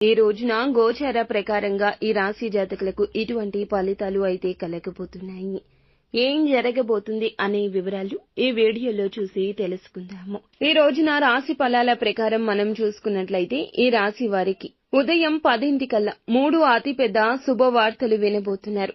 ఈ రోజున గోచార ప్రకారంగా ఈ రాశి జాతకులకు ఇటువంటి ఫలితాలు అయితే కలగబోతున్నాయి. ఏం జరగబోతుంది అనే వివరాలు ఈ వీడియోలో చూసి తెలుసుకుందాము. ఈ రోజున రాశి ఫలాల ప్రకారం మనం చూసుకున్నట్లయితే ఈ రాశి వారికి ఉదయం పదింటికల్లా మూడు అతిపెద్ద శుభవార్తలు వినబోతున్నారు.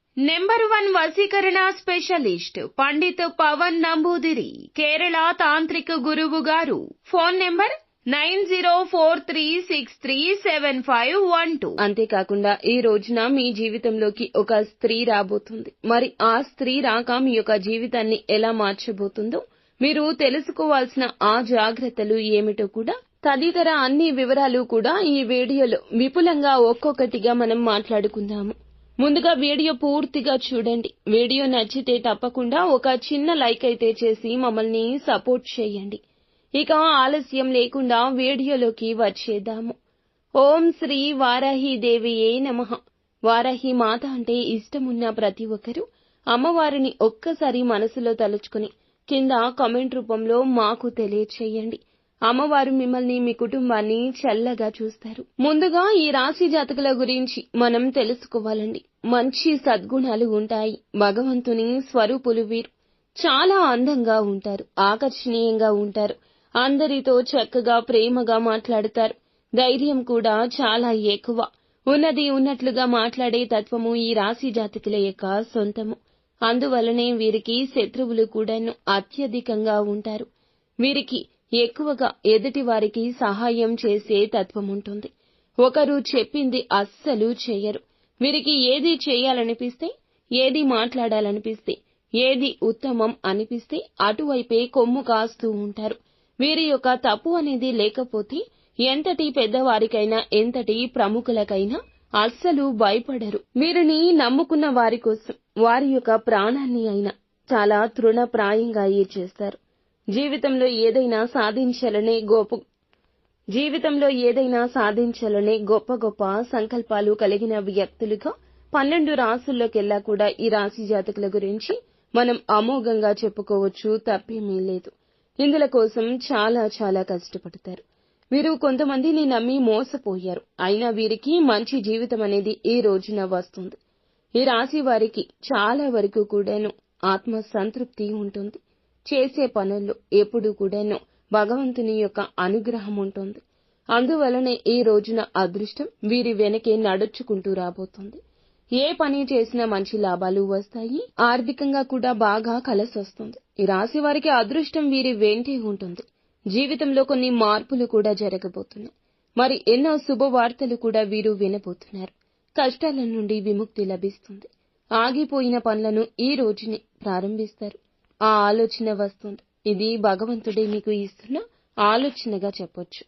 నెంబర్ వన్ వసీకరణ స్పెషలిస్ట్ పండిత్ పవన్ నంబూదిరి కేరళ తాంత్రిక గురువు గారు. Phone number nine zero four three six three seven five one two. అంతేకాకుండా ఈ రోజున మీ జీవితంలోకి ఒక స్త్రీ రాబోతుంది. మరి ఆ స్త్రీ రాక మీ యొక్క జీవితాన్ని ఎలా మార్చబోతుందో మీరు తెలుసుకోవాల్సిన ఆ జాగ్రత్తలు ఏమిటో కూడా తదితర అన్ని వివరాలు కూడా ఈ వీడియోలో విపులంగా ఒక్కొక్కటిగా మనం మాట్లాడుకుందాము. ముందుగా వీడియో పూర్తిగా చూడండి. వీడియో నచ్చితే తప్పకుండా ఒక చిన్న లైక్ అయితే చేసి మమ్మల్ని సపోర్ట్ చేయండి. ఇక ఆలస్యం లేకుండా వీడియోలోకి వచ్చేద్దాము. ఓం శ్రీ వారాహి ఏ నమ. వారాహి మాత అంటే ఇష్టమున్న ప్రతి ఒక్కరూ అమ్మవారిని ఒక్కసారి మనసులో తలుచుకుని కింద కామెంట్ రూపంలో మాకు తెలియచేయండి. అమ్మవారు మిమ్మల్ని మీ కుటుంబాన్ని చల్లగా చూస్తారు. ముందుగా ఈ రాశి జాతకుల గురించి మనం తెలుసుకోవాలండి. మంచి సద్గుణాలు ఉంటాయి. భగవంతుని స్వరూపులు వీరు. చాలా అందంగా ఉంటారు. ఆకర్షణీయంగా ఉంటారు. అందరితో చక్కగా ప్రేమగా మాట్లాడతారు. ధైర్యం కూడా చాలా ఎక్కువ. ఉన్నది ఉన్నట్లుగా మాట్లాడే తత్వము ఈ రాశి జాతకుల యొక్క సొంతము. అందువలనే వీరికి శత్రువులు కూడాను అత్యధికంగా ఉంటారు. వీరికి ఎక్కువగా ఎదుటి వారికి సహాయం చేసే తత్వం ఉంటుంది. ఒకరు చెప్పింది అస్సలు చేయరు. వీరికి ఏది చేయాలనిపిస్తే ఏది మాట్లాడాలనిపిస్తే ఏది ఉత్తమం అనిపిస్తే అటువైపే కొమ్ము కాస్తూ ఉంటారు. వీరి యొక్క తప్పు అనేది లేకపోతే ఎంతటి పెద్దవారికైనా ఎంతటి ప్రముఖులకైనా అస్సలు భయపడరు. వీరిని నమ్ముకున్న వారి కోసం వారి యొక్క ప్రాణాన్ని అయినా చాలా తృణప్రాయంగా చేస్తారు జీవితంలో ఏదైనా సాధించాలనే గొప్ప జీవితంలో ఏదైనా సాధించాలనే గొప్ప గొప్ప సంకల్పాలు కలిగిన వ్యక్తులుగా పన్నెండు రాసుల్లోకెల్లా కూడా ఈ రాశి జాతకుల గురించి మనం అమోఘంగా చెప్పుకోవచ్చు తప్పేమీ లేదు. ఇందుల కోసం చాలా చాలా కష్టపడతారు. వీరు కొంతమందిని నమ్మి మోసపోయారు. అయినా వీరికి మంచి జీవితం అనేది ఈ రోజున వస్తుంది. ఈ రాశి వారికి చాలా వరకు కూడాను ఆత్మ సంతృప్తి ఉంటుంది. చేసే పనుల్లో ఎప్పుడు కూడాను భగవంతుని యొక్క అనుగ్రహం ఉంటుంది. అందువలనే ఈ రోజున అదృష్టం వీరి వెనకే నడుచుకుంటూ రాబోతుంది. ఏ పని చేసినా మంచి లాభాలు వస్తాయి. ఆర్థికంగా కూడా బాగా కలసొస్తుంది ఈ రాశి వారికి అదృష్టం వీరి వెంటే ఉంటుంది. జీవితంలో కొన్ని మార్పులు కూడా జరగబోతున్నాయి. మరి ఎన్నో శుభవార్తలు కూడా వీరు వినబోతున్నారు. కష్టాల నుండి విముక్తి లభిస్తుంది. ఆగిపోయిన పనులను ఈ రోజుని ప్రారంభిస్తారు. ఆ ఆలోచన వస్తుంది. ఇది భగవంతుడే మీకు ఇస్తున్న ఆలోచనగా చెప్పొచ్చు.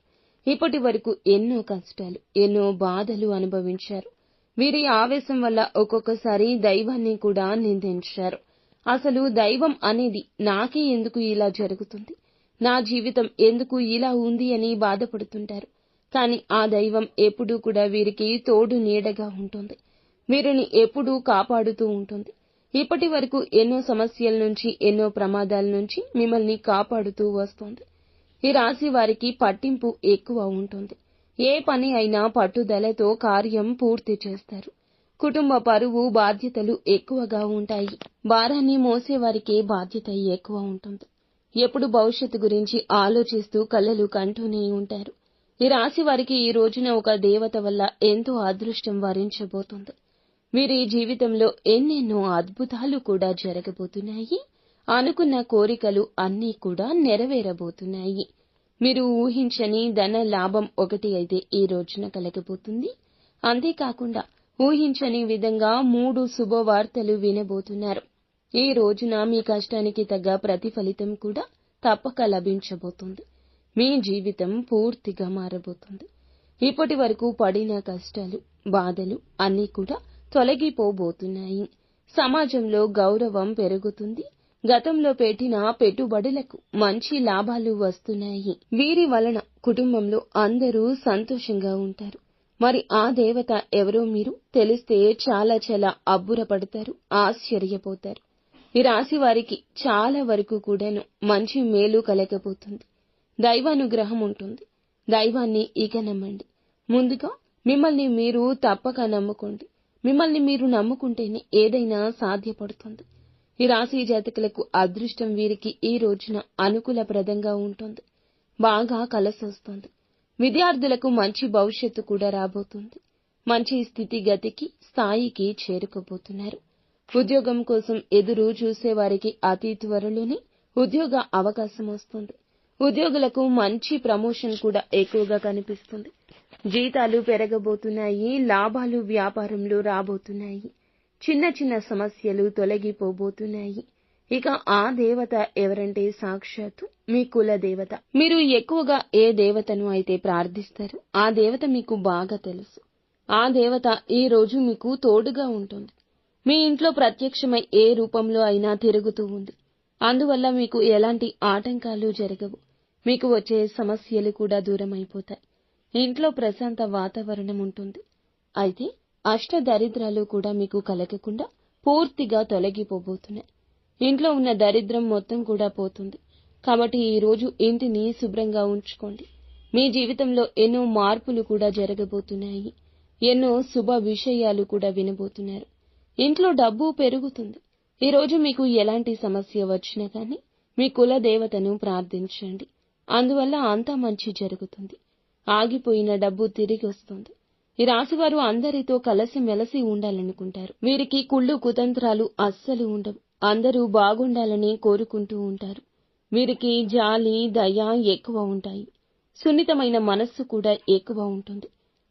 ఇప్పటి వరకు ఎన్నో కష్టాలు ఎన్నో బాధలు అనుభవించారు. వీరి ఆవేశం వల్ల ఒక్కొక్కసారి దైవాన్ని కూడా నిందించారు. అసలు దైవం అనేది నాకే ఎందుకు ఇలా జరుగుతుంది? నా జీవితం ఎందుకు ఇలా ఉంది అని బాధపడుతుంటారు. కానీ ఆ దైవం ఎప్పుడూ కూడా వీరికి తోడు నీడగా ఉంటుంది. వీరిని ఎప్పుడూ కాపాడుతూ ఉంటుంది. ఇప్పటి వరకు ఎన్నో సమస్యల నుంచి ఎన్నో ప్రమాదాల నుంచి మిమ్మల్ని కాపాడుతూ వస్తోంది. ఈ రాశి వారికి పట్టింపు ఎక్కువ ఉంటుంది. ఏ పని అయినా పట్టుదలతో కార్యం పూర్తి చేస్తారు. కుటుంబ పరువు బాధ్యతలు ఎక్కువగా ఉంటాయి. భారాన్ని మోసేవారికే బాధ్యత ఎక్కువ ఉంటుంది. ఎప్పుడు భవిష్యత్తు గురించి ఆలోచిస్తూ కళ్ళలు కంటూనే ఉంటారు. ఈ రాశి వారికి ఈ రోజున ఒక దేవత వల్ల ఎంతో అదృష్టం వరించబోతుంది. వీరి జీవితంలో ఎన్నెన్నో అద్భుతాలు కూడా జరగబోతున్నాయి. అనుకున్న కోరికలు అన్నీ కూడా నెరవేరబోతున్నాయి. మీరు ఊహించని ధన లాభం ఒకటి అయితే ఈ రోజున కలగబోతుంది. అంతేకాకుండా ఊహించని విధంగా మూడు శుభవార్తలు వినబోతున్నారు. ఈ రోజున మీ కష్టానికి తగ్గ ప్రతిఫలితం కూడా తప్పక లభించబోతుంది. మీ జీవితం పూర్తిగా మారబోతుంది. ఇప్పటి వరకు పడిన కష్టాలు బాధలు అన్నీ కూడా తొలగిపోబోతున్నాయి. సమాజంలో గౌరవం పెరుగుతుంది. గతంలో పెట్టిన పెట్టుబడులకు మంచి లాభాలు వస్తున్నాయి. వీరి వలన కుటుంబంలో అందరూ సంతోషంగా ఉంటారు. మరి ఆ దేవత ఎవరో మీరు తెలిస్తే చాలా చాలా అబ్బురపడతారు ఆశ్చర్యపోతారు. ఈ రాశి వారికి చాలా వరకు కూడాను మంచి మేలు కలగబోతుంది. దైవానుగ్రహం ఉంటుంది. దైవాన్ని ఇక నమ్మండి. ముందుగా మిమ్మల్ని మీరు తప్పక నమ్ముకోండి. మిమ్మల్ని మీరు నమ్ముకుంటేనే ఏదైనా సాధ్యపడుతుంది. ఈ రాశి జాతకులకు అదృష్టం వీరికి ఈ రోజున అనుకూలప్రదంగా ఉంటుంది. బాగా కలసొస్తుంది విద్యార్థులకు మంచి భవిష్యత్తు కూడా రాబోతుంది. మంచి స్థితిగతికి స్థాయికి చేరుకోబోతున్నారు. ఉద్యోగం కోసం ఎదురు చూసేవారికి అతి త్వరలోనే ఉద్యోగ అవకాశం వస్తుంది. ఉద్యోగులకు మంచి ప్రమోషన్ కూడా ఎక్కువగా కనిపిస్తుంది. జీతాలు పెరగబోతున్నాయి లాభాలు వ్యాపారంలో రాబోతున్నాయి చిన్న చిన్న సమస్యలు తొలగిపోబోతున్నాయి. ఇక ఆ దేవత ఎవరంటే సాక్షాత్తు మీ కుల దేవత. మీరు ఎక్కువగా ఏ దేవతను అయితే ప్రార్థిస్తారు ఆ దేవత మీకు బాగా తెలుసు. ఆ దేవత ఈ రోజు మీకు తోడుగా ఉంటుంది. మీ ఇంట్లో ప్రత్యక్షమై ఏ రూపంలో అయినా తిరుగుతూ ఉంది. అందువల్ల మీకు ఎలాంటి ఆటంకాలు జరగవు. మీకు వచ్చే సమస్యలు కూడా దూరం అయిపోతాయి ఇంట్లో ప్రశాంత వాతావరణం ఉంటుంది. అయితే అష్ట దరిద్రాలు కూడా మీకు కలగకుండా పూర్తిగా తొలగిపోబోతున్నాయి. ఇంట్లో ఉన్న దరిద్రం మొత్తం కూడా పోతుంది. కాబట్టి ఈ రోజు ఇంటిని శుభ్రంగా ఉంచుకోండి. మీ జీవితంలో ఎన్నో మార్పులు కూడా జరగబోతున్నాయి. ఎన్నో శుభ విషయాలు కూడా వినబోతున్నారు. ఇంట్లో డబ్బు పెరుగుతుంది. ఈ రోజు మీకు ఎలాంటి సమస్య వచ్చినా కానీ మీ కుల దేవతను ప్రార్థించండి. అందువల్ల అంతా మంచి జరుగుతుంది. ఆగిపోయిన డబ్బు తిరిగి వస్తుంది. ఈ రాశివారు అందరితో కలిసి మెలసి ఉండాలనుకుంటారు. వీరికి కుళ్ళు కుతంత్రాలు అస్సలు ఉండవు. అందరూ బాగుండాలని కోరుకుంటూ ఉంటారు. వీరికి జాలి దయ ఎక్కువ ఉంటాయి. సున్నితమైన మనస్సు కూడా ఎక్కువ ఉంటుంది.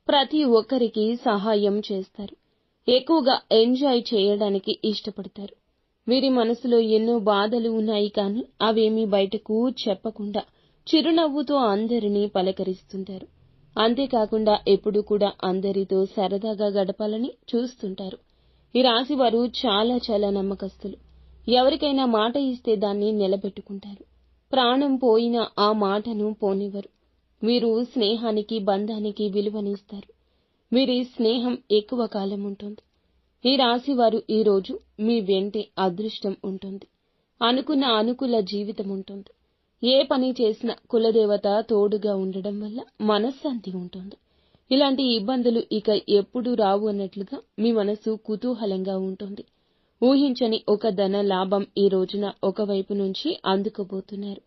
ప్రతి ఒక్కరికి సహాయం చేస్తారు. ఎక్కువగా ఎంజాయ్ చేయడానికి ఇష్టపడతారు. వీరి మనసులో ఎన్నో బాధలు ఉన్నాయి కానీ అవేమీ బయటకు చెప్పకుండా చిరునవ్వుతో అందరినీ పలకరిస్తుంటారు. అంతేకాకుండా ఎప్పుడూ కూడా అందరితో సరదాగా గడపాలని చూస్తుంటారు. ఈ రాశి వారు చాలా చాలా నమ్మకస్తులు. ఎవరికైనా మాట ఇస్తే దాన్ని నిలబెట్టుకుంటారు. ప్రాణం పోయిన ఆ మాటను పోనివ్వరు. వీరు స్నేహానికి బంధానికి విలువనిస్తారు. వీరి స్నేహం ఎక్కువ కాలం ఉంటుంది. ఈ రాశి వారు మీ వెంటే అదృష్టం ఉంటుంది. అనుకున్న అనుకూల జీవితం ఉంటుంది. ఏ పని చేసినా కులదేవత తోడుగా ఉండడం వల్ల మనశ్శాంతి ఉంటుంది. ఇలాంటి ఇబ్బందులు ఇక ఎప్పుడు రావు అన్నట్లుగా మీ మనసు కుతూహలంగా ఉంటుంది. ఊహించని ఒక ధన లాభం ఈ రోజున ఒకవైపు నుంచి అందుకోబోతున్నారు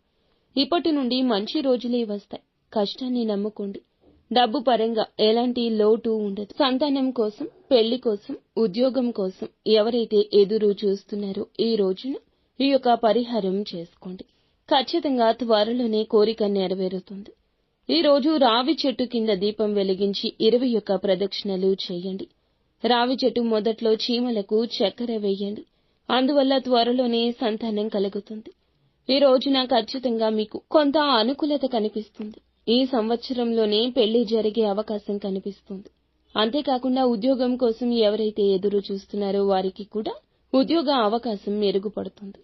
ఇప్పటి నుండి మంచి రోజులే వస్తాయి. కష్టాన్ని నమ్ముకోండి. డబ్బు పరంగా ఎలాంటి లోటు ఉండదు. సంతానం కోసం పెళ్ళి కోసం ఉద్యోగం కోసం ఎవరైతే ఎదురు చూస్తున్నారో ఈ రోజున ఈ యొక్క పరిహారం చేసుకోండి. ఖచ్చితంగా త్వరలోనే కోరిక నెరవేరుతుంది. ఈ రోజు రావి చెట్టు కింద దీపం వెలిగించి ఇరవై ఒక్క ప్రదక్షిణలు చేయండి. రావి చెట్టు మొదట్లో చీమలకు చక్కెర వేయండి. అందువల్ల త్వరలోనే సంతానం కలుగుతుంది. ఈ రోజున ఖచ్చితంగా మీకు కొంత అనుకూలత కనిపిస్తుంది. ఈ సంవత్సరంలోనే పెళ్ళి జరిగే అవకాశం కనిపిస్తుంది. అంతేకాకుండా ఉద్యోగం కోసం ఎవరైతే ఎదురు చూస్తున్నారో వారికి కూడా ఉద్యోగ అవకాశం మెరుగుపడుతుంది.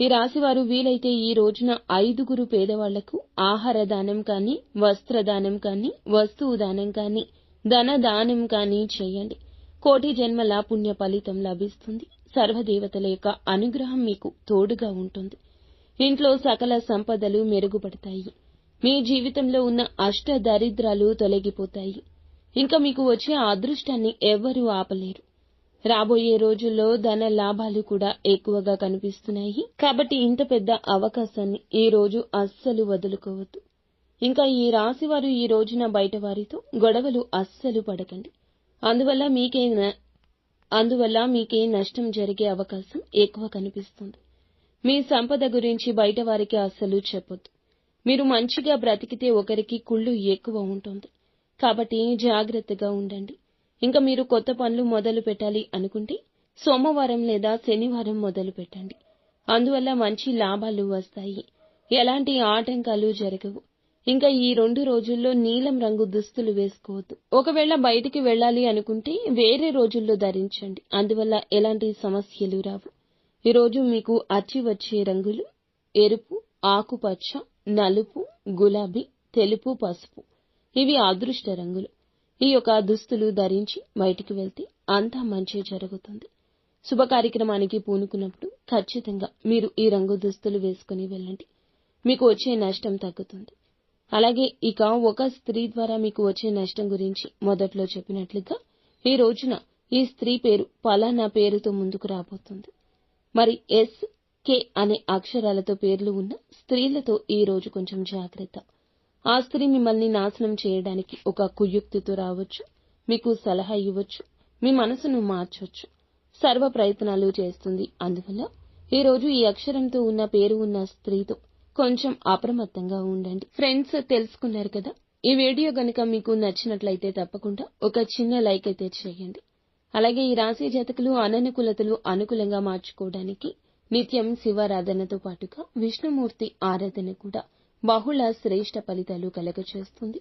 ఈ రాశివారు వీలైతే ఈ రోజున ఐదుగురు పేదవాళ్ళకు ఆహార దానం కానీ వస్త్రదానం కానీ వస్తువు దానం కానీ ధన దానం కానీ చేయండి. కోటి జన్మల పుణ్య ఫలితం లభిస్తుంది. సర్వదేవతల యొక్క అనుగ్రహం మీకు తోడుగా ఉంటుంది. ఇంట్లో సకల సంపదలు మెరుగుపడతాయి. మీ జీవితంలో ఉన్న అష్ట దరిద్రాలు తొలగిపోతాయి. ఇంకా మీకు వచ్చే అదృష్టాన్ని ఎవ్వరూ ఆపలేరు. రాబోయే రోజుల్లో ధన లాభాలు కూడా ఎక్కువగా కనిపిస్తున్నాయి. కాబట్టి ఇంత పెద్ద అవకాశాన్ని ఈ రోజు అస్సలు వదులుకోవద్దు. ఇంకా ఈ రాశి వారు ఈ రోజున బయట వారితో గొడవలు అస్సలు పడకండి. అందువల్ల మీకే న- అందువల్ల మీకే నష్టం జరిగే అవకాశం ఎక్కువ కనిపిస్తుంది. మీ సంపద గురించి బయట వారికి అస్సలు చెప్పొద్దు. మీరు మంచిగా బ్రతికితే ఒకరికి కుళ్ళు ఎక్కువ ఉంటుంది. కాబట్టి జాగ్రత్తగా ఉండండి. ఇంకా మీరు కొత్త పనులు మొదలు పెట్టాలి అనుకుంటే సోమవారం లేదా శనివారం మొదలు పెట్టండి. అందువల్ల మంచి లాభాలు వస్తాయి. ఎలాంటి ఆటంకాలు జరగవు. ఇంకా ఈ రెండు రోజుల్లో నీలం రంగు దుస్తులు వేసుకోవద్దు. ఒకవేళ బయటికి వెళ్ళాలి అనుకుంటే వేరే రోజుల్లో ధరించండి. అందువల్ల ఎలాంటి సమస్యలు రావు. ఈరోజు మీకు అచ్చి వచ్చే రంగులు ఎరుపు ఆకుపచ్చ నలుపు గులాబీ తెలుపు పసుపు. ఇవి అదృష్ట రంగులు. ఈ యొక్క దుస్తులు ధరించి బయటికి వెళ్తే అంతా మంచి జరుగుతుంది. శుభ కార్యక్రమానికి పూనుకున్నప్పుడు ఖచ్చితంగా మీరు ఈ రంగు దుస్తులు వేసుకుని వెళ్ళండి. మీకు వచ్చే నష్టం తగ్గుతుంది. అలాగే ఇక ఒక స్త్రీ ద్వారా మీకు వచ్చే నష్టం గురించి మొదట్లో చెప్పినట్లుగా ఈ రోజున ఈ స్త్రీ పేరు పలానా పేరుతో ముందుకు రాబోతుంది. మరి ఎస్ కే అనే అక్షరాలతో పేర్లు ఉన్న స్త్రీలతో ఈ రోజు కొంచెం జాగ్రత్త. ఆ స్త్రీ మిమ్మల్ని నాశనం చేయడానికి ఒక కుయుక్తితో రావచ్చు మీకు సలహా ఇవ్వచ్చు మీ మనసును మార్చొచ్చు. సర్వ ప్రయత్నాలు చేస్తుంది. అందువల్ల ఈ రోజు ఈ అక్షరంతో ఉన్న పేరు ఉన్న స్త్రీతో కొంచెం అప్రమత్తంగా ఉండండి. ఫ్రెండ్స్ తెలుసుకున్నారు కదా? ఈ వీడియో గనుక మీకు నచ్చినట్లయితే తప్పకుండా ఒక చిన్న లైక్ అయితే చేయండి. అలాగే ఈ రాశి జాతకులు అననుకూలతలు అనుకూలంగా మార్చుకోవడానికి నిత్యం శివారాధనతో పాటుగా విష్ణుమూర్తి ఆరాధన కూడా బహుళ శ్రేష్ట ఫలితాలు కలగచేస్తుంది.